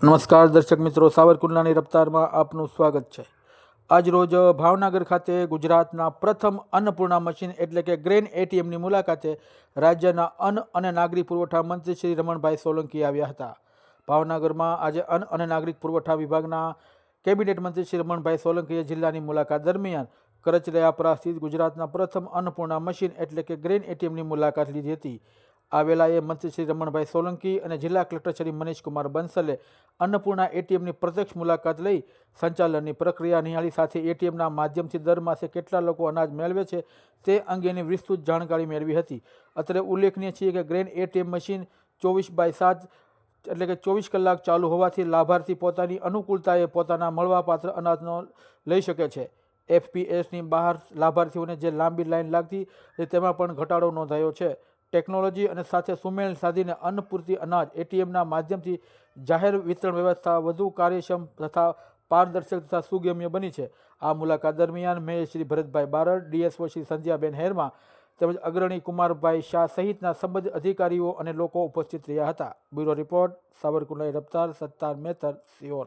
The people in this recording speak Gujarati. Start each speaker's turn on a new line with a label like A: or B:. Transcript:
A: નમસ્કાર દર્શક મિત્રો, સાવરકુંડલાની રફતારમાં આપનું સ્વાગત છે. આજ રોજ ભાવનગર ખાતે ગુજરાતના પ્રથમ અન્નપૂર્ણા મશીન એટલે કે ગ્રેન એટીએમની મુલાકાતે રાજ્યના અન્ન અને નાગરિક પુરવઠા મંત્રી શ્રી રમણભાઈ સોલંકી આવ્યા હતા. ભાવનગરમાં આજે અન્ન અને નાગરિક પુરવઠા વિભાગના કેબિનેટ મંત્રી શ્રી રમણભાઈ સોલંકીએ જિલ્લાની મુલાકાત દરમિયાન કરચરયાપરા સ્થિત ગુજરાતના પ્રથમ અન્નપૂર્ણા મશીન એટલે કે ગ્રેન એટીએમની મુલાકાત લીધી હતી. આ વેળાએ મંત્રી શ્રી રમણભાઈ સોલંકી અને જિલ્લા કલેક્ટર શ્રી મનીષકુમાર બંસલે અન્નપૂર્ણા એટીએમની પ્રત્યક્ષ મુલાકાત લઈ સંચાલનની પ્રક્રિયા નિહાળી સાથે એટીએમના માધ્યમથી દર માસે કેટલા લોકો અનાજ મેળવે છે તે અંગેની વિસ્તૃત જાણકારી મેળવી હતી. અત્રે ઉલ્લેખનીય છે કે ગ્રેન એટીએમ મશીન ચોવીસ બાય સાત એટલે કે ચોવીસ કલાક ચાલુ હોવાથી લાભાર્થી પોતાની અનુકૂળતાએ પોતાના મળવાપાત્ર અનાજનો લઈ શકે છે. એફપીએસની બહાર લાભાર્થીઓને જે લાંબી લાઇન લાગતી તેમાં પણ ઘટાડો નોંધાયો છે. ટેકનોલોજી અને સાથે સુમેળ સાધીને અન્નપૂર્તિ અનાજ એટીએમના માધ્યમથી જાહેર વિતરણ વ્યવસ્થા વધુ કાર્યક્ષમ તથા પારદર્શક તથા સુગમ્ય બની છે. આ મુલાકાત દરમિયાન મેં શ્રી ભરતભાઈ બારડ, ડીએસઓ શ્રી સંધ્યાબેન હેરમા તેમજ અગ્રણી કુમારભાઈ શાહ સહિતના સંબંધિત અધિકારીઓ અને લોકો ઉપસ્થિત રહ્યા હતા. Bureau report Savarkundla Raftaar Sattar Metar સિયોર